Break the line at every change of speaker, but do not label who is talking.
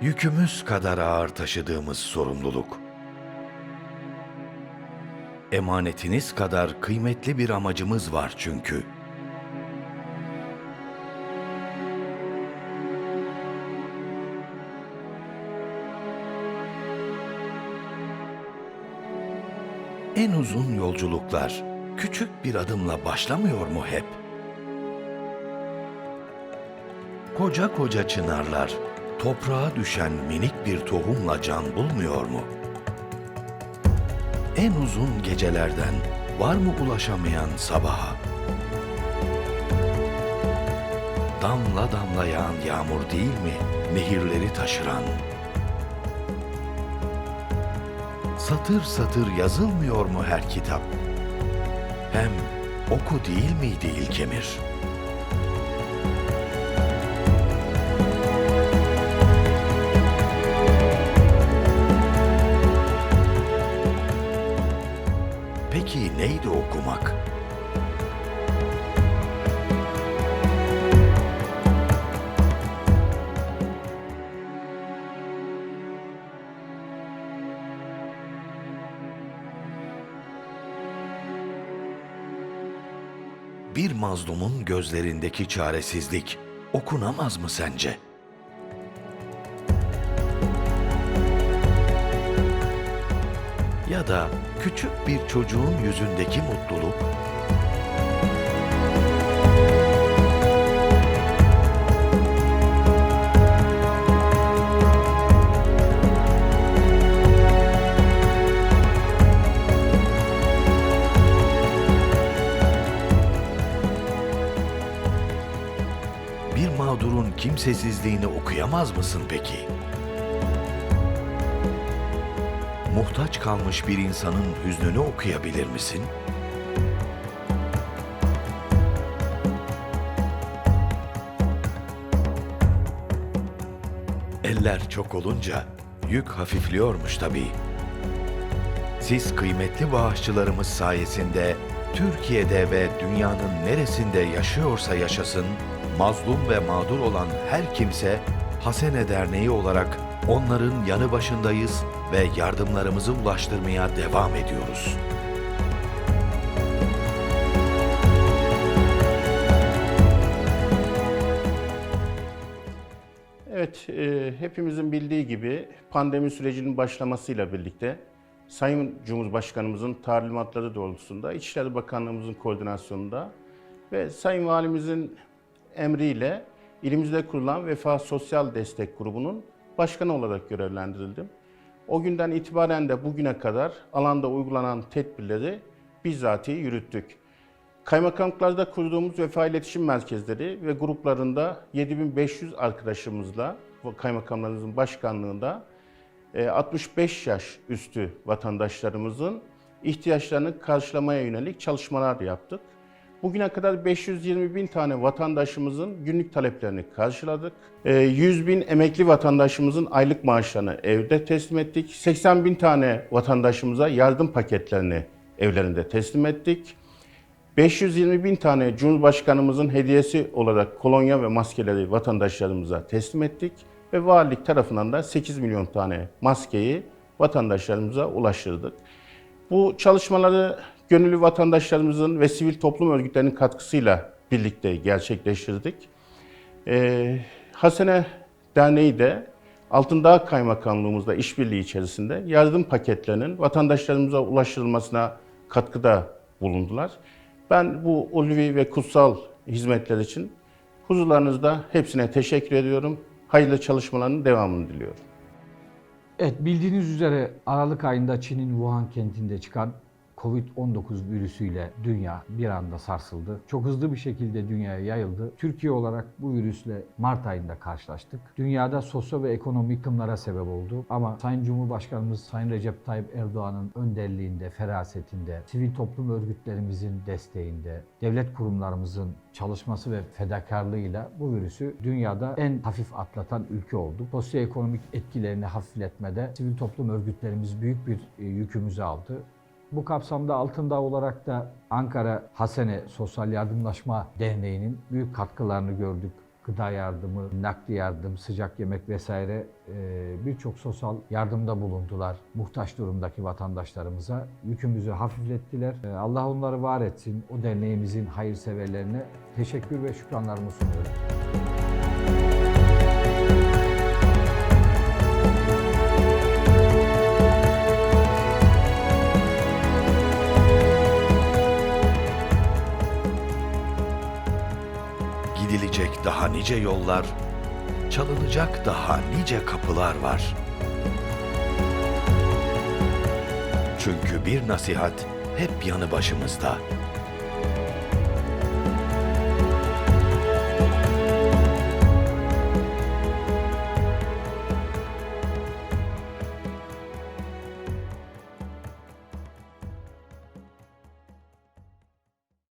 Yükümüz kadar ağır taşıdığımız sorumluluk. Emanetiniz kadar kıymetli bir amacımız var çünkü. En uzun yolculuklar küçük bir adımla başlamıyor mu hep? Koca koca çınarlar toprağa düşen minik bir tohumla can bulmuyor mu? En uzun gecelerden var mı ulaşamayan sabaha? Damla damla yağan yağmur değil mi nehirleri taşıran? Satır satır yazılmıyor mu her kitap? Hem oku değil miydi ilk Peki neydi okumak? Bir mazlumun gözlerindeki çaresizlik okunamaz mı sence? Ya da küçük bir çocuğun yüzündeki mutluluk bir mağdurun kimsesizliğini okuyamaz mısın peki? Muhtaç kalmış bir insanın hüznünü okuyabilir misin? Eller çok olunca yük hafifliyormuş tabii. Siz kıymetli bağışçılarımız sayesinde Türkiye'de ve dünyanın neresinde yaşıyorsa yaşasın, mazlum ve mağdur olan her kimse Hasene Derneği olarak onların yanı başındayız ve yardımlarımızı ulaştırmaya devam ediyoruz.
Evet, e, hepimizin bildiği gibi pandemi sürecinin başlamasıyla birlikte Sayın Cumhurbaşkanımızın talimatları doğrultusunda İçişleri Bakanlığımızın koordinasyonunda ve Sayın Valimizin emriyle ilimizde kurulan Vefa Sosyal Destek Grubu'nun başkanı olarak görevlendirildim. O günden itibaren de bugüne kadar alanda uygulanan tedbirleri bizzatihi yürüttük. Kaymakamlıklarda kurduğumuz vefa iletişim merkezleri ve gruplarında 7500 arkadaşımızla kaymakamlarımızın başkanlığında e, 65 yaş üstü vatandaşlarımızın ihtiyaçlarını karşılamaya yönelik çalışmalar yaptık. Bugüne kadar 520 bin tane vatandaşımızın günlük taleplerini karşıladık. E, 100 bin emekli vatandaşımızın aylık maaşlarını evde teslim ettik. 80 bin tane vatandaşımıza yardım paketlerini evlerinde teslim ettik. 520 bin tane Cumhurbaşkanımızın hediyesi olarak kolonya ve maskeleri vatandaşlarımıza teslim ettik ve valilik tarafından da 8 milyon tane maskeyi vatandaşlarımıza ulaştırdık. Bu çalışmaları gönüllü vatandaşlarımızın ve sivil toplum örgütlerinin katkısıyla birlikte gerçekleştirdik. Ee, Hasene Derneği de Altındağ Kaymakamlığımızla işbirliği içerisinde yardım paketlerinin vatandaşlarımıza ulaştırılmasına katkıda bulundular. Ben bu ulvi ve kutsal hizmetler için huzurlarınızda hepsine teşekkür ediyorum. Hayırlı çalışmaların devamını diliyorum.
Evet bildiğiniz üzere Aralık ayında Çin'in Wuhan kentinde çıkan Covid-19 virüsüyle dünya bir anda sarsıldı. Çok hızlı bir şekilde dünyaya yayıldı. Türkiye olarak bu virüsle Mart ayında karşılaştık. Dünyada sosyal ve ekonomik yıkımlara sebep oldu. Ama Sayın Cumhurbaşkanımız Sayın Recep Tayyip Erdoğan'ın önderliğinde, ferasetinde, sivil toplum örgütlerimizin desteğinde, devlet kurumlarımızın çalışması ve fedakarlığıyla bu virüsü dünyada en hafif atlatan ülke oldu. Sosyoekonomik etkilerini hafifletmede sivil toplum örgütlerimiz büyük bir e, yükümüzü aldı. Bu kapsamda Altındağ olarak da Ankara Hasene Sosyal Yardımlaşma Derneği'nin büyük katkılarını gördük. gıda yardımı, nakli yardım, sıcak yemek vesaire e, birçok sosyal yardımda bulundular muhtaç durumdaki vatandaşlarımıza. Yükümüzü hafiflettiler. E, Allah onları var etsin. O derneğimizin hayırseverlerine teşekkür ve şükranlarımı sunuyorum.
Daha nice yollar, çalınacak daha nice kapılar var. Çünkü bir nasihat hep yanı başımızda.